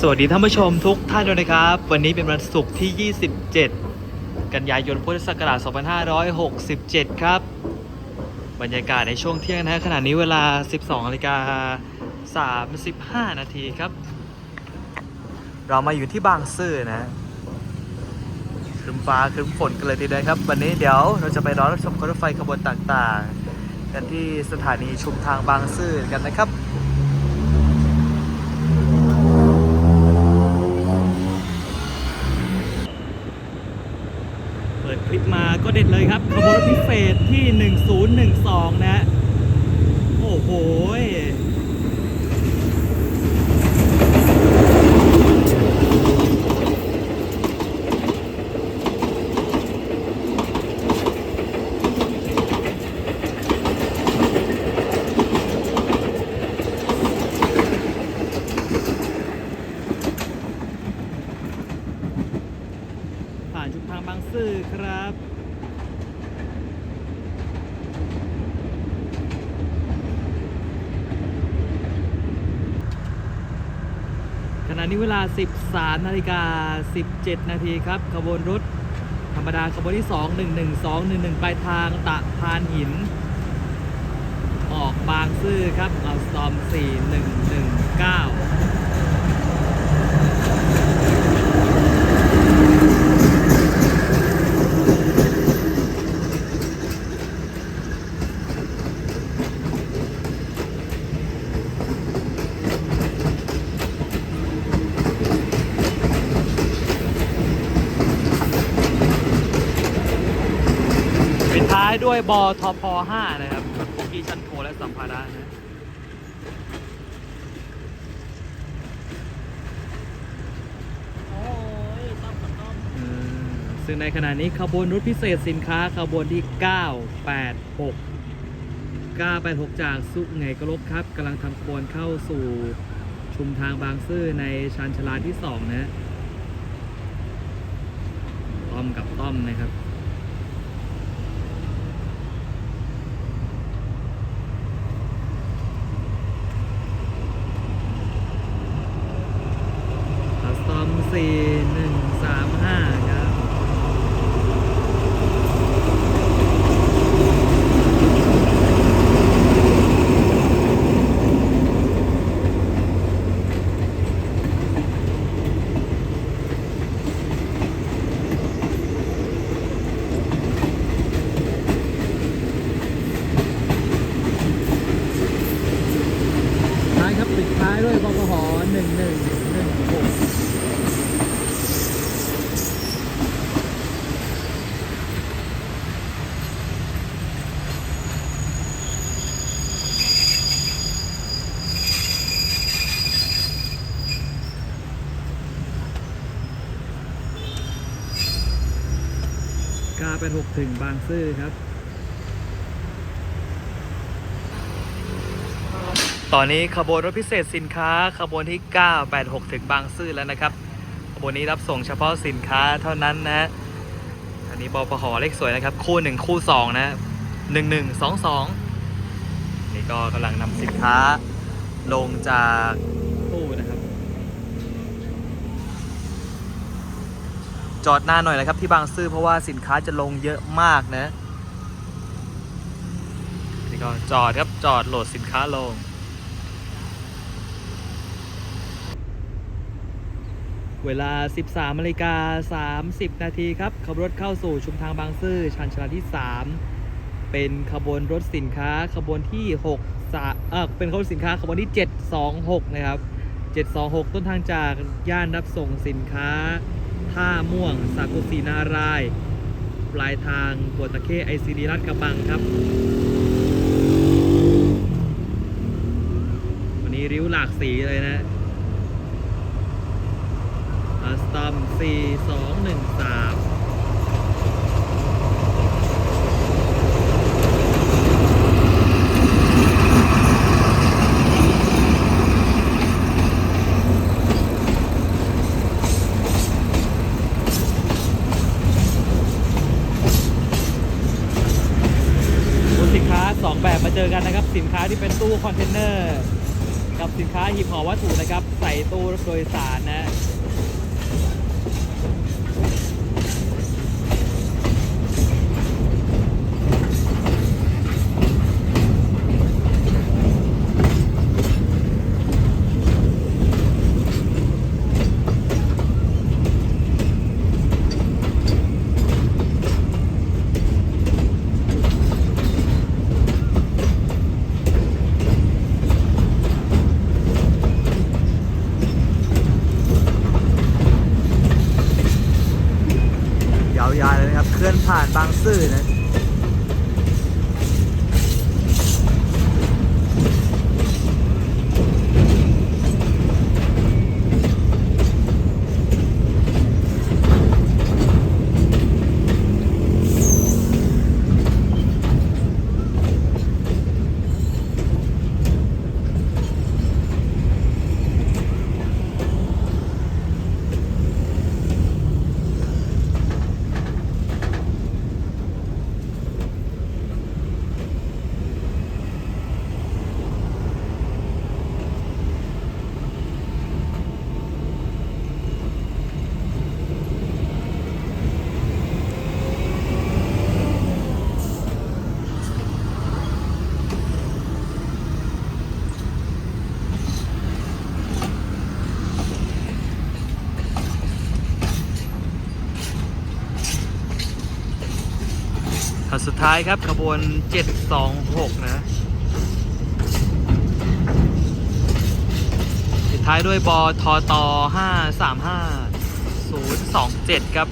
สวัสดีท่านผู้ชมทุกท่านด้วยนะครับ วันนี้เป็นวันศุกร์ที่ 27 กันยายนพุทธศักราช2567 ครับ บรรยากาศในช่วงเที่ยงนะขณะนี้เวลา 12นาฬิกา35 นาทีครับ เรามาอยู่ที่บางซื่อนะครึมฟ้าครึมฝนกันเลยทีเดียวครับ วันนี้เดี๋ยวเราจะไปรอรับชมรถไฟขบวนต่างๆ กันที่สถานีชุมทางบางซื่อกันนะครับ บขบวนพิเศษที่ 1012นะฮะโอ้โหผ่านชุมทางบางซื่อครับ ณะนี้เวลา 13นาฬิกา 17 นาทีครับ ขบวนรถธรรมดาขบวนที่ 2 11211ปลายทางตะพานหิน ออกบางซื่อครับเอาซอม 4119 ปิ ดท้ายด้วยบทพ5นะครับรถคุกกี้ชั้นโทและสัมภาระนะโอ้ยต้อมกับต้อมอืมซึ่งในขณะนี้ขบวนรถพิเศษสินค้าขบวนที่ 986 986 จากสุไงกรกครับกำลังทำขบวนเข้าสู่ชุมทางบางซื่อในชานชลาที่ 2 นะต้อมกับต้อมนะครับ คั สตอม4135 ครับ ท้ายครับปิดท้ายด้วยบกห1116 กาเป็นหกถึงบางซื่อครับ ตอนนี้ขบวนรถพิเศษสินค้าขบวนที่ 986 ถึงบางซื่อแล้วนะครับ ขบวนนี้รับส่งเฉพาะสินค้าเท่านั้นนะอันนี้บปหเลขสวยนะครับ คู่ 1 คู่ 2 นะ 1122 นี่ก็กำลังนำสินค้าลงจากตู้นะครับ จอดหน้าหน่อยนะครับ ที่บางซื่อเพราะว่าสินค้าจะลงเยอะมากนะ นี่ก็จอดครับจอดโหลดสินค้าลง เวลา 13นาฬิกา30 นาทีครับขบวนรถเข้าสู่ชุมทางบางซื่อชันชลาที่ 3 เป็นขบวนรถสินค้าขบวนที่6สาเออเป็นขบวนสินค้าขบวนที่ 726 นะครับ 726 ต้นทางจากย่านรับส่งสินค้า ท่าม่วง สากุสีนาราย ปลายทางหัวตะเข้ไอซีดีรัดกระบังครับ วันนี้ริ้วหลากสีเลยนะสตอม4 2 1 3 สองแบบมาเจอกันนะครับ สินค้าที่เป็นตู้คอนเทนเนอร์ กับสินค้าหีบห่อวัตถุนะครับ ใส่ตู้โดยสารนะ ยาวๆเลยนะครับ เคลื่อนผ่าน บางซื่อนะ สุดท้ายครับขบวน 726 นะปิดท้ายด้วยบทต535 027 ครับ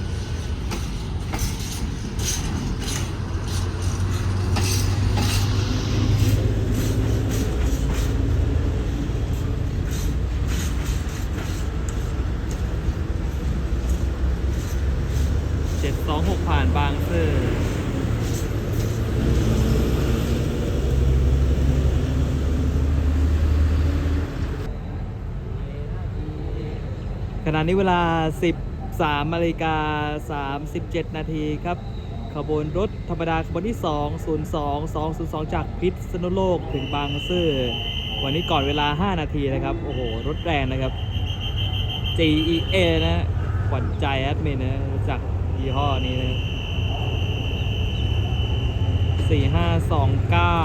726 ผ่านบางซื่อ ขณะนี้เวลา 13นาฬิกา37 นาทีครับ ขบวนรถธรรมดาขบวนที่ 202 202 จากพิษณุโลกถึงบางซื่อ วันนี้ก่อนเวลา 5 นาทีนะครับ โอ้โห รถแรงนะครับ GEA นะขวัญใจแอดมินนะจากยี่ห้อนี้นะ สี่ห้าสองเก้า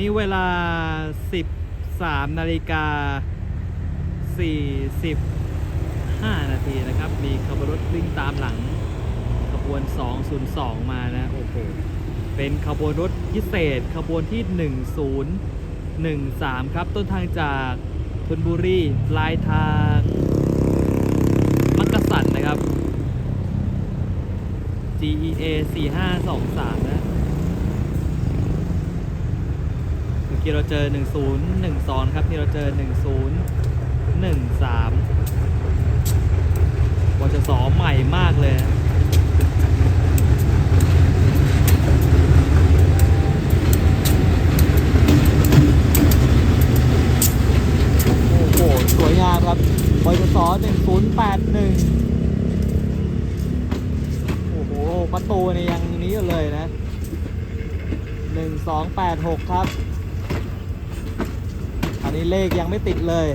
นี้เวลา 13 นาฬิกา 45 นาทีนะครับ มีขบวนรถวิ่งตามหลัง ขบวน 202 มานะ โอ้โห เป็นขบวนรถพิเศษ ขบวนที่ 1013 ครับ ต้นทางจากธนบุรี ปลายทางมักกะสันนะครับ GEA 4523 นะ เมื่อ กี้เราเจอ1012 ครับนี่เราเจอ1013วจสอใหม่มากเลยโอ้โหสวยงามครับวจส1081โอ้โหประตูเนี่ยยังนี้อยู่เลยนะ 1286 ครับ นนี้เลขยังไม่ติดเลย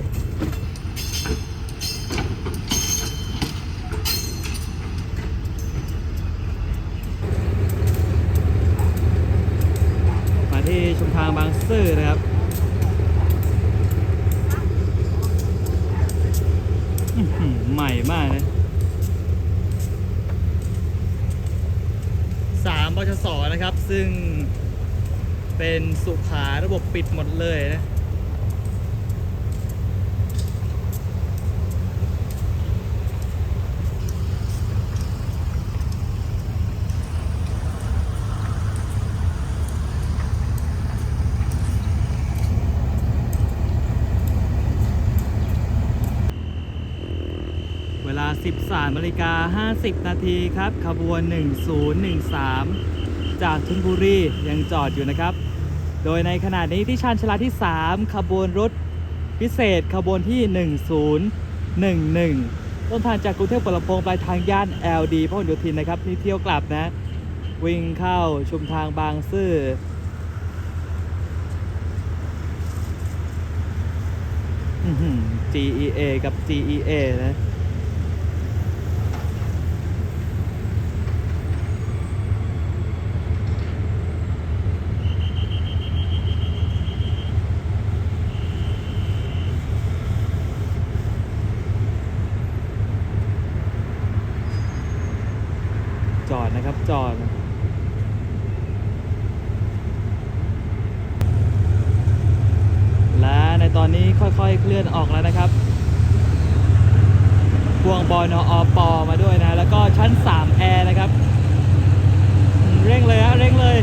มาที่ชุมทางบางซื่อนะครับใหม่มากนะสามบชสนะครับ ซึ่งเป็นสุขาระบบปิดหมดเลยนะ เวลา 13นาฬิกา50 นาทีครับ ขบวน 1013 จากชลบุรียังจอดอยู่นะครับ โดยในขณะนี้ที่ชานชาลาที่ 3 ขบวนรถพิเศษขบวนที่ 1011 ต้นทางจากกรุงเทพปลพงปลายทางย่าน LD พหลโยธินนะครับนี่เที่ยวกลับนะ วิ่งเข้าชุมทางบางซื่ออื้อหือ GEA กับ GEA นะ จอดนะครับ จอด และในตอนนี้ค่ ออนออกแล้วนะครับ พวงบอนอปอมาด้วยนะ แล้วก็ชั้น 3 แอร์นะครับอืมเร่งเลยฮะ เร่งเลย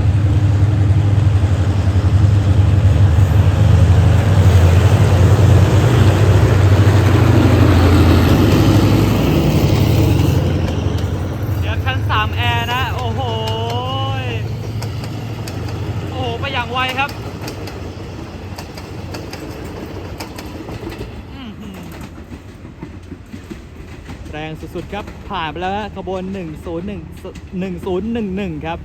เดี๋ยวชั้น 3 แอร์นะ โอ้โหยโอ้โห ไปอย่างไวครับ อื้อหือแรงสุดๆครับ ผ่านไปแล้วฮะขบวน 101 1011 ครับ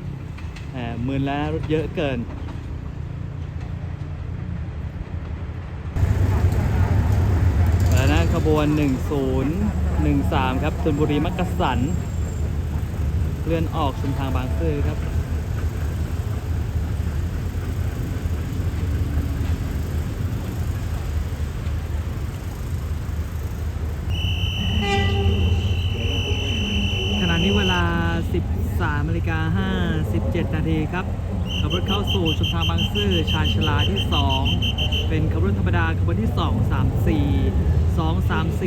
หมหมื่นแล้วรถเยอะเกิน แล้วนะขบวน 1013 ครับชนบุรีมักกะสันเคลื่อนออกชุมทางบางซื่อครับ ขณะนี้เวลา 13นาฬิกา57 นาทีครับขับรถเข้าสู่ชุมทางบางซื่อชาญชลาที่ 2 เป็นขบวนธรรมดาขบวนที่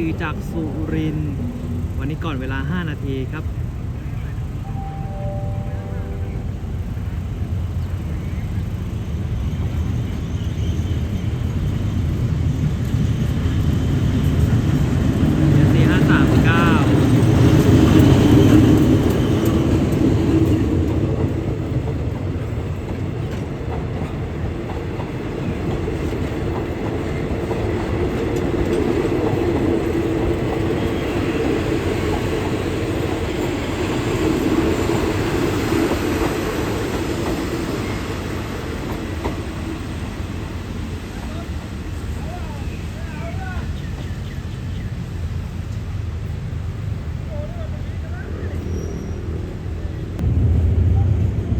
234 234 จากสุรินทร์วันนี้ก่อนเวลา 5 นาทีครับ สี่ห้าสามเก้า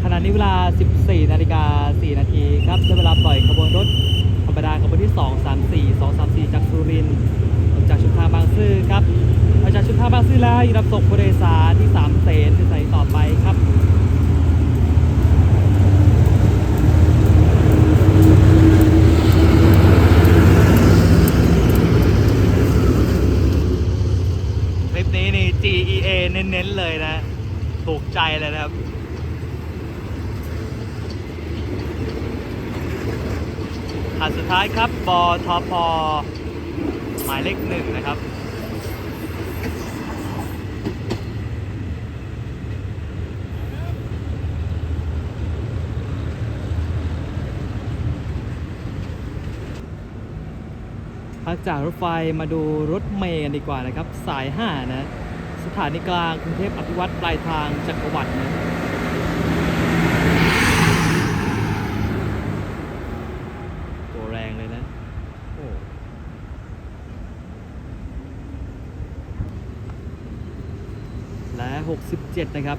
ขณะนี้เวลา 14นาฬิกา4นาทีครับใช้เวลาปล่อยขบวนรถธรรมดาขบวนที่ 234 234 จากสุรินทร์ออกจากชุมทางบางซื่อครับออกจากชุมทางบางซื่อแล้ว รับส่งผู้โดยสารที่3เสนที่ใส่ต่อไปครับคลิปนี้นี่ GEA เน้นๆเลยนะ ถูกใจเลยนะครับคันสุดท้ายครับบทพหมายเลขหนึ่งนะครับ จากรถไฟมาดูรถเมย์กันดีกว่านะครับ สาย 5 นะ สถานีกลางกรุงเทพอภิวัตรปลายทางจักรวรรดินะตัวแรงเลยนะโอ้และ 67 นะครับ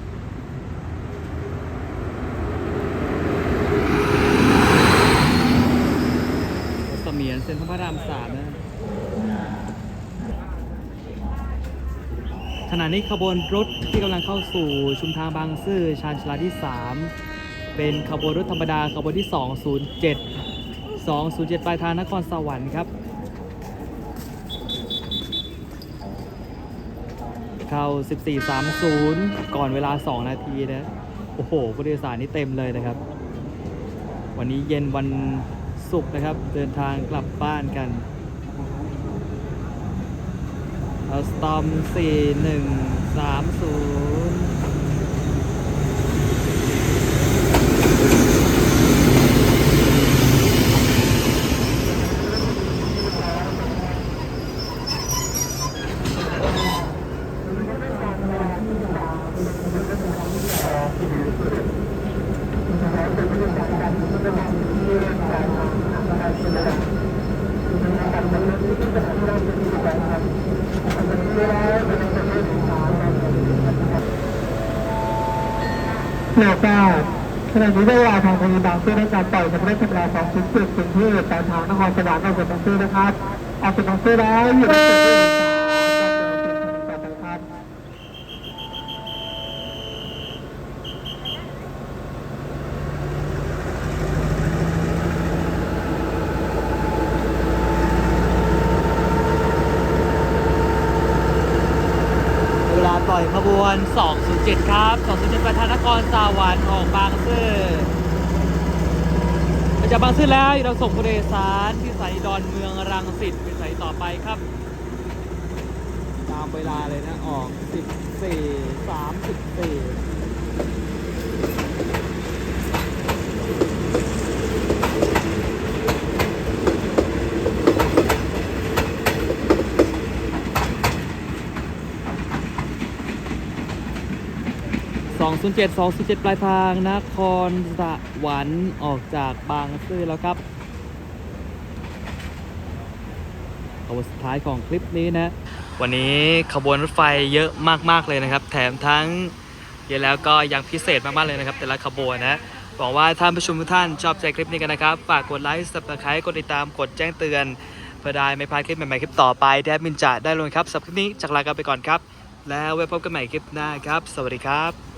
เสมียนเซ็นทรัลพระรามสามนะ ข ณะนี้ขบวนรถที่กำลังเข้าสู่ชุมทางบางซื่อชานชาลาที่ 3 เป็นขบวนรถธรรมดาขบวนที่ 207 207 ปลายทางนครสวรรค์ครับ เข้า 14.30 ก่อนเวลา 2 นาทีนะโอ้โหผู้โดยสารนี่เต็มเลยนะครับ วันนี้เย็นวันศุกร์นะครับ เดินทางกลับบ้านกัน ตอมสตอม4130 แล้วก็ขณะนี้ได้วลาทางพยาบาลเพื่อในการต่อยสำเร็จธรรมดาของชุดสืบกรุงเทพการทางนครสวรรค์ออกจากบางซื่อนะครับออกจากบางซื่อแล้วอยู่ในจุดที่หนึ่งสามดำเนินคดีต่อไปครับ เวลา ปล่อยขบวน 207 ครับ 207ไปทางนครสวรรค์ออกบางซื่อมาจากบางซื่อแล้วเราส่งผู้โดยสารที่สายดอนเมืองรังสิตไปสายต่อไปครับ ตามเวลาเลยนะ ออก 14 34 207 207 ปลายทางนครสวรรค์ออกจากบางซื่อแล้วครับขบวนสุดท้ายของคลิปนี้นะ วันนี้ขบวนรถไฟเยอะมากๆเลยนะครับ แถมทั้งเยอะแล้วก็ยังพิเศษมากๆเลยนะครับ แต่ละขบวนนะหวังว่าท่านผู้ชมทุกท่านชอบใจคลิปนี้กันนะครับ ฝากกดไลค์ subscribe กดติดตามกดแจ้งเตือนเพื่อได้ไม่พลาดคลิปใหม่ๆคลิปต่อไปแดมินจะได้ลงครับสำหรับคลิปนี้จากลากันไปก่อนครับ แล้วไว้พบกันใหม่คลิปหน้าครับ สวัสดีครับ